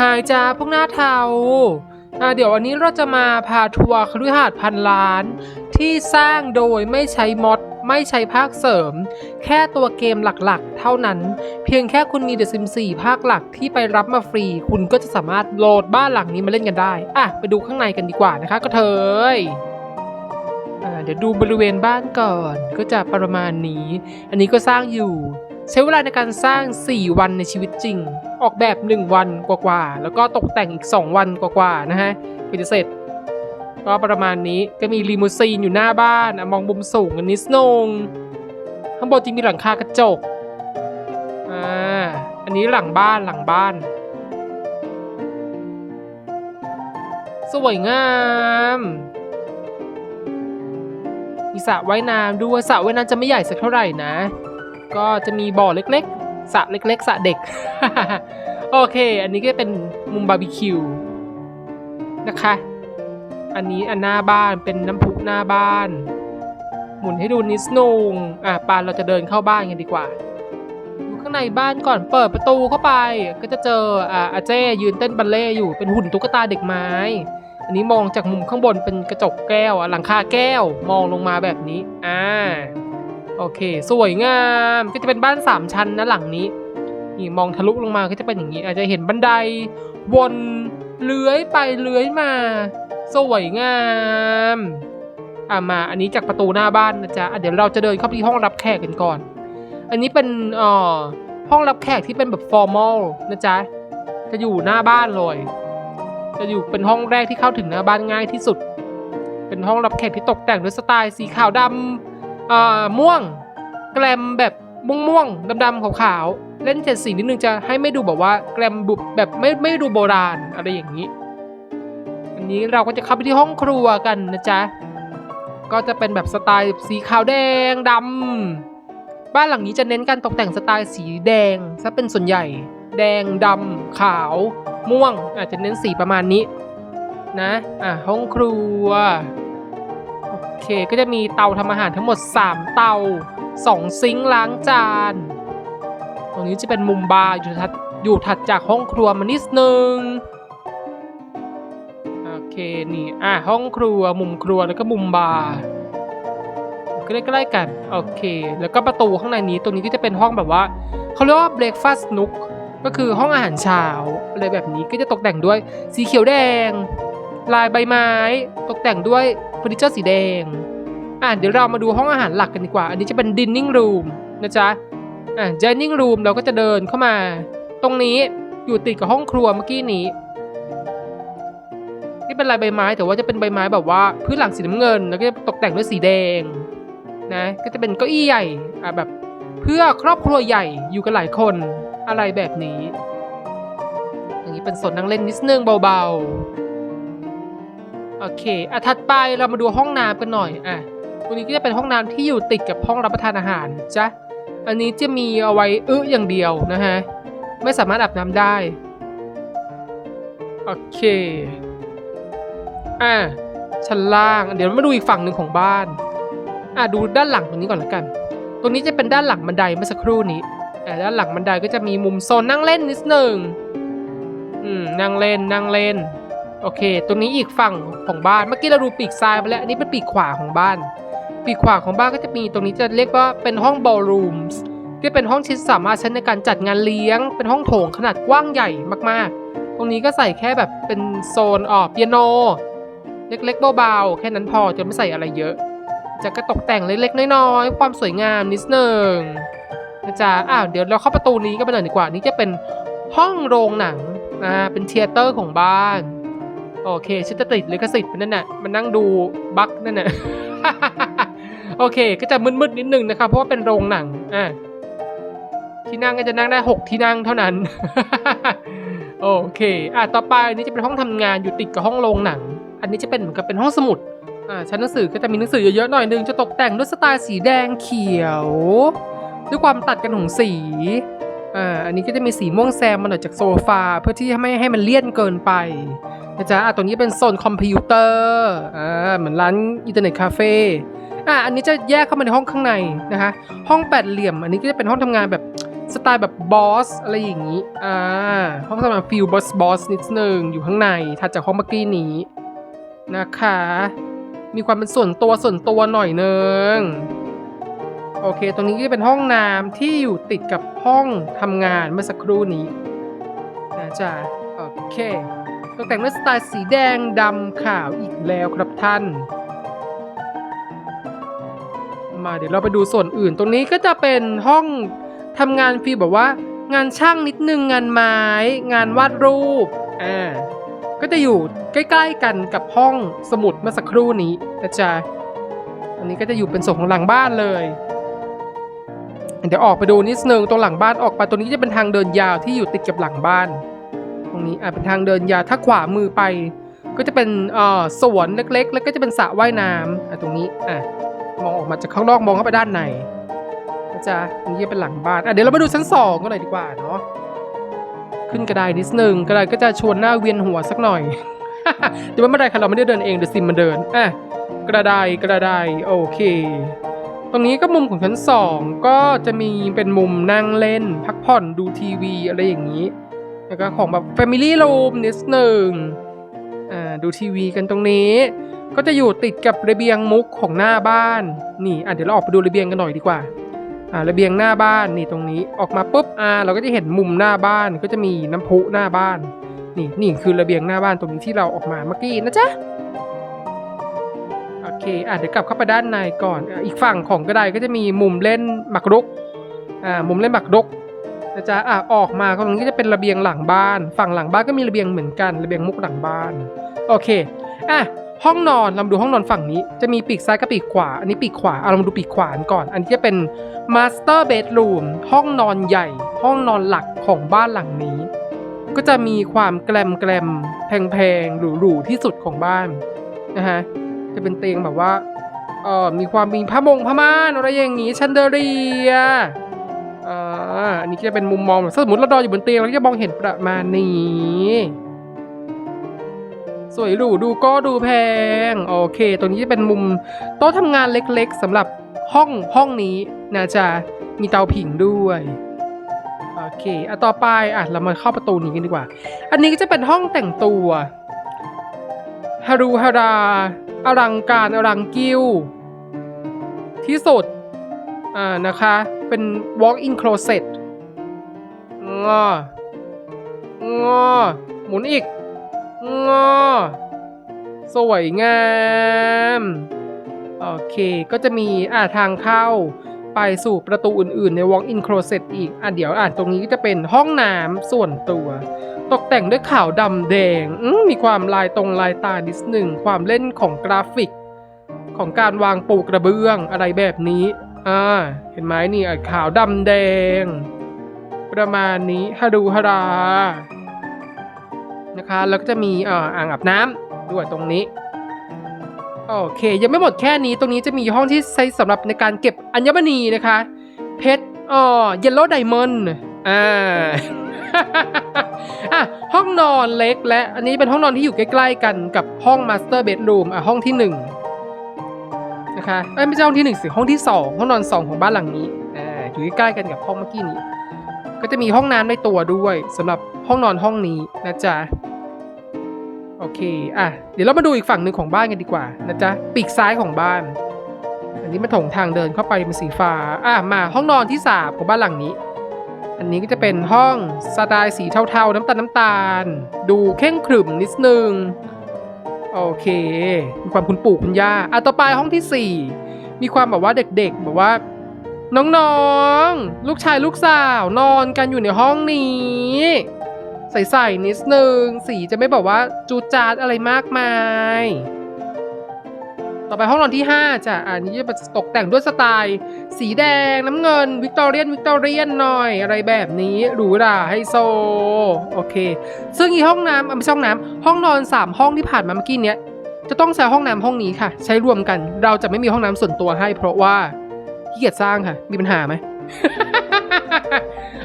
หายจ้าพวกหน้าเทาอ่าเดี๋ยววันนี้เราจะมาพาทัวร์คฤหาสน์พันล้าน ที่สร้างโดยไม่ใช้มอดไม่ใช้ภาคเสริม แค่ตัวเกมหลักๆ เท่านั้น เพียงแค่คุณมี The Sims 4ภาคหลักที่ไปรับมาฟรี คุณก็จะสามารถโหลดบ้านหลังนี้มาเล่นกันได้ อะ ไปดูข้างในกันดีกว่านะคะก็เถยเดี๋ยวดูบริเวณบ้านก่อนก็จะประมาณนี้ อันนี้ก็สร้างอยู่ ใช้เวลาในการสร้าง 4 วันในชีวิตจริง ออกแบบ 1 วันกว่าๆ แล้วก็ตกแต่งอีก 2 วันกว่าๆ นะฮะก็จะเสร็จ ก็ประมาณนี้ก็มีลีมูซีนอยู่หน้าบ้านมองมุมสูงกันนิดนงข้างบนจะมีหลังคากระจก อ่า อันนี้หลังบ้านหลังบ้าน สวยงาม มีสระว่ายน้ำด้วยสระว่ายน้ำจะไม่ใหญ่สักเท่าไหร่นะ ก็จะมีบ่อเล็กๆสระเล็กๆสระเด็ก โอเค อันนี้ก็เป็นมุมบาร์บีคิวนะคะ อันนี้อันหน้าบ้านเป็นน้ำพุหน้าบ้าน หมุนให้ดูนิดนึงอะปานเราจะเดินเข้าบ้านกันดีกว่าดูข้างในบ้านก่อนเปิดประตูเข้าไป ก็จะเจออ่าอาเจ้ยืนเต้นบัลเล่อยู่เป็นหุ่นตุ๊กตาเด็กไม้ อันนี้มองจากมุมข้างบนเป็นกระจกแก้วอะหลังคาแก้วมองลงมาแบบนี้อ่า โอเค สวยงามก็จะเป็นบ้านสามชั้นนะหลังนี้นี่มองทะลุลงมาก็จะเป็นอย่างนี้ อาจจะเห็นบันไดวนเลื้อยไปเลื้อยมา สวยงามอะมาอันนี้จากประตูหน้าบ้านนะจ๊ะะเดี๋ยวเราจะเดินเข้าไปที่ห้องรับแขกกันก่อน อันนี้เป็นอ่อห้องรับแขกที่เป็นแบบฟอร์มอลนะจ๊ะจะอยู่หน้าบ้านเลย จะอยู่เป็นห้องแรกที่เข้าถึงหน้าบ้านง่ายที่สุด เป็นห้องรับแขกที่ตกแต่งด้วยสไตล์สีขาวดำ เอ่อม่วงแกลมแบบม่วงม่วงๆดำๆขาวๆเล่นเจ็ดสีนิดนึงจะให้ไม่ดูแบบว่าแกลมบุบแบบไม่ไม่ดูโบราณอะไรอย่างนี้ อันนี้เราก็จะเข้าไปที่ห้องครัวกันนะจ๊ะก็จะเป็นแบบสไตล์สีขาวแดงดำบ้านหลังนี้จะเน้นการตกแต่งสไตล์สีแดงซะเป็นส่วนใหญ่ แดงดำขาว ม่วง อาจจะเน้นสีประมาณนี้ นะ อะห้องครัว เค ก็จะมีเตาทำอาหารทั้งหมด 3 เตา 2 ซิงค์ล้างจาน ตรงนี้จะเป็นมุมบาร์อยู่ถัดอยู่ถัดจากห้องครัวมานิดนึงโอเคนี่อะห้องครัวมุมครัวแล้วก็มุมบาร์ก็ใกล้ๆกันโอเค แล้วก็ประตูข้างในนี้ตรงนี้ก็จะเป็นห้องแบบว่าเขาเรียกว่า breakfast nook ก็คือห้องอาหารเช้าอะไรแบบนี้ก็จะตกแต่งด้วยสีเขียวแดง ลายใบไม้ ตกแต่งด้วย ฟอร์นิเจอร์สีแดง อะเดี๋ยวเรามาดูห้องอาหารหลักกันดีกว่า อันนี้จะเป็น dining room นะจ๊ะ อะ dining room เราก็จะเดินเข้ามา ตรงนี้อยู่ติดกับห้องครัวเมื่อกี้นี้นี่เป็นลายใบไม้แต่ว่าจะเป็นใบไม้แบบว่าพื้นหลังสีน้ำเงิน แล้วก็จะตกแต่งด้วยสีแดงนะก็จะเป็นเก้าอี้ใหญ่อะแบบเพื่อครอบครัวใหญ่อยู่กันหลายคนอะไรแบบนี้ อย่างนี้เป็นโซนนั่งเล่นนิดนึงเบาๆ โอเคอะถัดไปเรามาดูห้องน้ำกันหน่อยอะตรงนี้ก็จะเป็นห้องน้ำที่อยู่ติดกับห้องรับประทานอาหารจ้ะอันนี้จะมีเอาไว้อึอย่างเดียวนะฮะไม่สามารถอาบน้ำได้โอเคอะชั้นล่างเดี๋ยวมาดูอีกฝั่งหนึ่งของบ้านอะดูด้านหลังตรงนี้ก่อนละกัน ตรงนี้จะเป็นด้านหลังบันไดเมื่อสักครู่นี้อะด้านหลังบันไดก็จะมีมุมโซนนั่งเล่นนิดหนึ่งอืมนั่งเล่นนั่งเล่น โอเค ตรงนี้อีกฝั่งของบ้าน เมื่อกี้เราดูปีกซ้ายไปแล้ว อันนี้เป็นปีกขวาของบ้าน ปีกขวาของบ้านก็จะมีตรงนี้จะเรียกว่าเป็นห้อง ballrooms ที่เป็นห้องที่สามารถใช้ในการจัดงานเลี้ยง เป็นห้องโถงขนาดกว้างใหญ่มากๆ ตรงนี้ก็ใส่แค่แบบเป็นโซนออกเปียโน เล็กๆเบาๆ แค่นั้นพอจะไม่ใส่อะไรเยอะจะกระตกแต่งเล็กๆน้อยๆ ความสวยงามนิดนึงนะจ๊ะอ้าวเดี๋ยวเราเข้าประตูนี้ก็ไปหน่อยดีกว่า นี่จะเป็นห้องโรงหนังอ่าเป็นเทเตอร์ของบ้าน โอเคฉันจะติดลิขสิทธิ์มันนั่นน่ะมันนั่งดูบั๊กนั่นน่ะโอเค ก็จะมืดๆนิดนึงนะครับ เพราะว่าเป็นโรงหนังอะที่นั่งก็จะนั่งได้ 6 ที่นั่งเท่านั้น โอเค อะต่อไปนี่จะเป็นห้องทำงานอยู่ติดกับห้องโรงหนัง อันนี้จะเป็นเหมือนกับเป็นห้องสมุด อ่าชั้นหนังสือก็จะมีหนังสือเยอะๆหน่อยนึงจะตกแต่งด้วยสไตล์สีแดงเขียว ด้วยความตัดกันของสี อ่าอันนี้ก็จะมีสีม่วงแซมมาหน่อยจากโซฟาเพื่อที่ไม่ให้มันเลี่ยนเกินไปนะจ๊ะอะตัวนี้เป็นโซนคอมพิวเตอร์อ่าเหมือนร้านอินเทอร์เน็ตคาเฟ่อะอันนี้จะแยกเข้ามาในห้องข้างในนะคะห้องแปดเหลี่ยม อันนี้ก็จะเป็นห้องทำงานแบบสไตล์แบบบอสอะไรอย่างนี้อ่าห้องทำงานฟิลบอสบอสนิดนึงอยู่ข้างในถัดจากห้องเมื่อกี้นี้นะคะ มีความเป็นส่วนตัวส่วนตัวหน่อยนึง โอเค ตรงนี้ก็จะเป็นห้องน้ำที่อยู่ติดกับห้องทำงานเมื่อสักครู่นี้นะจ๊ะโอเค ตกแต่งด้วยสไตล์สีแดงดำขาวอีกแล้วครับท่าน มาเดี๋ยวเราไปดูส่วนอื่น ตรงนี้ก็จะเป็นห้องทำงานฟีลแบบว่า งานช่างนิดนึงงานไม้ งานวาดรูปอ่าก็จะอยู่ใกล้ๆกันกับห้องสมุดเมื่อสักครู่นี้นะจ๊ะอันนี้ก็จะอยู่เป็นส่วนของหลังบ้านเลย เดี๋ยวออกไปดูนิดนึงตรงหลังบ้านออกไปตรงนี้จะเป็นทางเดินยาวที่อยู่ติดกับหลังบ้าน ตรงนี้อะเป็นทางเดินยาวถ้าขวามือไป ก็จะเป็นเอ่อสวนเล็กๆ แล้วก็จะเป็นสระว่ายน้ำอะตรงนี้อะมองออกมาจากข้างนอกมองเข้าไปด้านในนะจ๊ะอันนี้จะเป็นหลังบ้านอะเดี๋ยวเรามาดูชั้นสองกันหน่อยดีกว่าเนาะขึ้นกระไดนิดนึงกระไดก็จะชวนหน้าเวียนหัวสักหน่อยเดี๋ยวไม่เป็นไรค่ะเราไม่ได้เดินเองเดี๋ยวซิมมันเดินอะกระไดกระไดโอเค ตรงนี้ก็มุมของชั้นสองก็จะมีเป็นมุมนั่งเล่น พักผ่อนดูทีวีอะไรอย่างนี้ แล้วก็ของแบบ Family Room นิดหนึ่งอ่าดูทีวีกันตรงนี้ ก็จะอยู่ติดกับระเบียงมุกของหน้าบ้าน นี่อะเดี๋ยวเราออกไปดูระเบียงกันหน่อยดีกว่าอ่าระเบียงหน้าบ้านนี่ตรงนี้ออกมาปุ๊บอ่าเราก็จะเห็นมุมหน้าบ้านก็จะมีน้ำพุหน้าบ้าน นี่นี่คือระเบียงหน้าบ้านตรงนี้ที่เราออกมาเมื่อกี้นะจ๊ะ เคอะเดี๋ยวกลับเข้าไปด้านในก่อน อีกฝั่งของกระไดก็จะมีมุมเล่นหมากรุกอ่ามุมเล่นหมากรุกนะจ๊ะอะออกมาตรงนี้ก็จะเป็นระเบียงหลังบ้าน ฝั่งหลังบ้านก็มีระเบียงเหมือนกัน ระเบียงมุกหลังบ้าน โอเคอะห้องนอนเราดูห้องนอนฝั่งนี้ จะมีปีกซ้ายกับปีกขวา อันนี้ปีกขวาเอาเราดูปีกขวาก่อน อันนี้จะเป็น master bedroom ห้องนอนใหญ่ ห้องนอนหลักของบ้านหลังนี้ ก็จะมีความแกลมแกลมๆแพงๆหรูๆที่สุดของบ้านนะฮะ จะเป็นเตียงแบบว่าเออมีความมีผ้ามงผ้าม่านอะไรอย่างงี้ชันเดอเรียอ่าอันนี้ก็จะเป็นมุมมองแบบสมมติเรานอนอยู่บนเตียงเราก็จะมองเห็นประมาณนี้ สวยหรูดูก็ดูแพง โอเค ตัวนี้จะเป็นมุมโต๊ะทำงานเล็กๆสำหรับห้องห้องนี้นะจ๊ะมีเตาผิงด้วยโอเคอะต่อไปอะเรามาเข้าประตูนี้กันดีกว่า อันนี้ก็จะเป็นห้องแต่งตัวฮารูฮารา อลังการอลังกิ้ว ที่สุด อ่านะคะ เป็น walk-in closet งองอหมุนอีก งอ สวยงาม โอเค ก็จะมีอ่าทางเข้าไปสู่ประตูอื่นๆ ใน walk-in closet อีก อะเดี๋ยวอ่านตรงนี้ก็จะเป็นห้องน้ำส่วนตัว ตกแต่งด้วยขาวดำแดงมีความลายตรงลายตานิดหนึ่ง ความเล่นของกราฟิก ของการวางปูกระเบื้องอะไรแบบนี้ อ่า เห็นไหมนี่อะขาวดำแดง ประมาณนี้ฮาดูฮารา นะคะ แล้วก็จะมีอ่ออ่างอาบน้ำด้วยตรงนี้ โอเค ยังไม่หมดแค่นี้ ตรงนี้จะมีห้องที่ใช้สำหรับในการเก็บอัญมณีนะคะ เพชรอ๋อเยลโล่ไดมอนด์อ่า อะห้องนอนเล็กและอันนี้เป็นห้องนอนที่อยู่ใกล้ๆกันกับห้องมาสเตอร์เบดรูมอะห้องที่หนึ่งนะคะเอ้ไม่ใช่ห้องที่หนึ่งสิห้องที่สองห้องนอนสองของบ้านหลังนี้อ่าอยู่ใกล้ๆกันกับห้องเมื่อกี้นี้ ก็จะมีห้องน้ำในตัวด้วยสำหรับห้องนอนห้องนี้นะจ๊ะโอเคอะเดี๋ยวเรามาดูอีกฝั่งหนึ่งของบ้านกันดีกว่านะจ๊ะปีกซ้ายของบ้าน อันนี้มาถงทางเดินเข้าไปเป็นสีฟ้าอะมาห้องนอนที่สามของบ้านหลังนี้ อันนี้ก็จะเป็นห้องสไตล์สีเทาๆ น้ำตาลน้ำตาล ดูเข่งขรึมนิดนึง โอเค มีความคุณปู่คุณย่าอะต่อไปห้องที่สี่มีความแบบว่าเด็กๆ แบบว่า น้องๆ ลูกชายลูกสาวนอนกันอยู่ในห้องนี้ ใส่ๆนิดนึง สีจะไม่แบบว่าจูจาดอะไรมากมาย ต่อไปห้องนอนที่ 5จ้ะอันนี้จะตกแต่งด้วยสไตล์ สีแดงน้ำเงินวิกตอเรียนวิกตอเรียนหน่อยอะไรแบบนี้หรูหราไฮโซโอเค ซึ่งอีห้องน้ำอะไม่ใช่ห้องน้ำห้องนอน 3 ห้องที่ผ่านมาเมื่อกี้เนี้ยจะต้องใช้ห้องน้ำห้องนี้ค่ะ ใช้รวมกัน เราจะไม่มีห้องน้ำส่วนตัวให้ เพราะว่าขี้เกียจสร้างค่ะ มีปัญหาไหม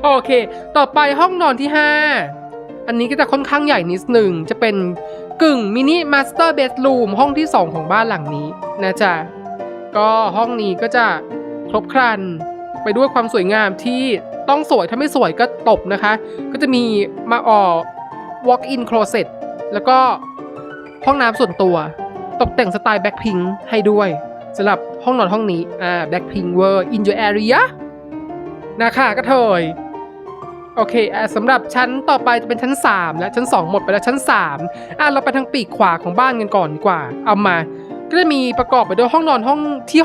โอเค ต่อไปห้องนอนที่ 5 อันนี้ก็จะค่อนข้างใหญ่นิดหนึ่งจะเป็น กึ่งมินิมาสเตอร์เบดรูมห้องที่ 2 ของบ้านหลังนี้นะจ๊ะ ก็ห้องนี้ก็จะครบครัน ไปด้วยความสวยงามที่ต้องสวยถ้าไม่สวยก็ตบนะคะ ก็จะมีมาออก walk in closet แล้วก็ห้องน้ำส่วนตัว ตกแต่งสไตล์แบ็คพิงให้ด้วยสำหรับห้องนอนห้องนี้อ่าแบ็คพิงเวอร์ in your area นะคะก็เถย โอเคอะสำหรับชั้นต่อไปจะเป็นชั้น 3 และชั้น 2 หมดไปแล้วชั้น 3 อะเราไปทางปีกขวาของบ้านกันก่อนดีกว่า เอามา ก็จะมีประกอบไปด้วยห้องนอนห้องที่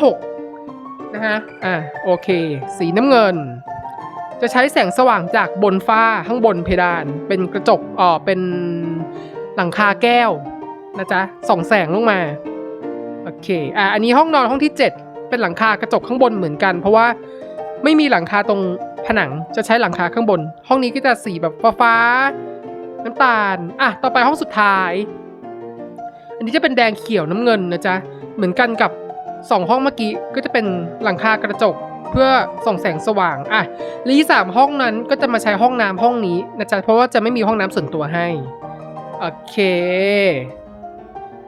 6 นะฮะ อะโอเค สีน้ำเงิน จะใช้แสงสว่างจากบนฟ้าข้างบนเพดาน เป็นกระจกอ่อเป็นหลังคาแก้วนะจ๊ะส่องแสงลงมา โอเค อะอันนี้ห้องนอนห้องที่ 7 เป็นหลังคากระจกข้างบนเหมือนกัน เพราะว่าไม่มีหลังคาตรง ผนังจะใช้หลังคาข้างบน ห้องนี้ก็จะสีแบบฟ้าๆน้ำตาล อะ ต่อไปห้องสุดท้าย อันนี้จะเป็นแดงเขียวน้ำเงินนะจ๊ะ เหมือนกันกับ 2 ห้องเมื่อกี้ ก็จะเป็นหลังคากระจก เพื่อส่องแสงสว่าง อะแลีสามห้องนั้นก็จะมาใช้ห้องน้ำห้องนี้นะจ๊ะ เพราะว่าจะไม่มีห้องน้ำส่วนตัวให้ โอเค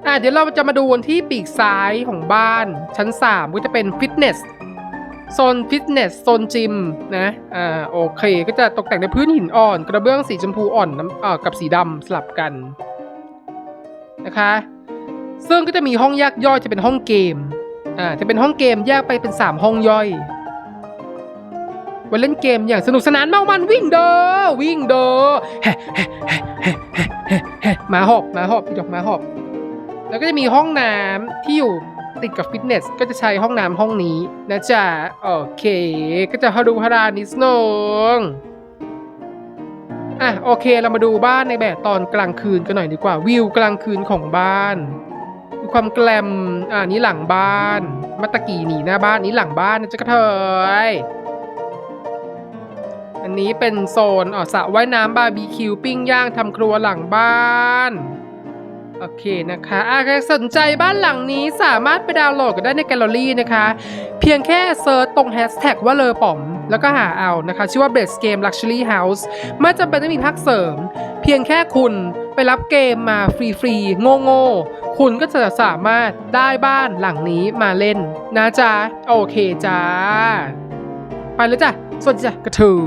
อะเดี๋ยวเราจะมาดูกันที่ปีกซ้ายของบ้าน ชั้น 3 ก็จะเป็นฟิตเนส โซนฟิตเนสโซนจิมนะอ่าโอเค ก็จะตกแต่งในพื้นหินอ่อน กระเบื้องสีชมพูอ่อนน้ำเอ่อกับสีดำสลับกันนะคะ ซึ่งก็จะมีห้องแยกย่อยจะเป็นห้องเกมอ่าจะเป็นห้องเกมแยกไปเป็น 3 ห้องย่อยวันเล่นเกมอย่างสนุกสนานเมามันวิ่งเด้อวิ่งเด้อมาหอบมาหอบอีดอกมาหอบ แล้วก็จะมีห้องน้ำที่อยู่ ติดกับฟิตเนสก็จะใช้ห้องน้ำห้องนี้นะจ๊ะ โอเค ก็จะฮาดูฮารานิดนึงอะโอเคเรามาดูบ้านในแบบตอนกลางคืนกันหน่อยดีกว่าวิวกลางคืนของบ้านความแกลมอ่านี้หลังบ้านมัตตะกี้หนีหน้าบ้านนี้หลังบ้านนะจ๊ะกระเทยอันนี้เป็นโซนอ๋อสระว่ายน้ำบาร์บีคิวปิ้งย่างทำครัวหลังบ้าน โอเคนะคะอะใครสนใจบ้านหลังนี้สามารถไปดาวน์โหลดกันได้ในแกลเลอรี่นะคะ เพียงแค่เซิร์ชตรงแฮชแท็กว่าเลอป๋อม แล้วก็หาเอานะคะ ชื่อว่า Best Game Luxury House ไม่จำเป็นต้องมีภาคเสริม เพียงแค่คุณไปรับเกมมาฟรีๆ โง่ๆ คุณก็จะสามารถได้บ้านหลังนี้มาเล่นนะจ๊ะ โอเคจ้า ไปแล้วจ้ะ สวัสดีจ้ะกระเทือ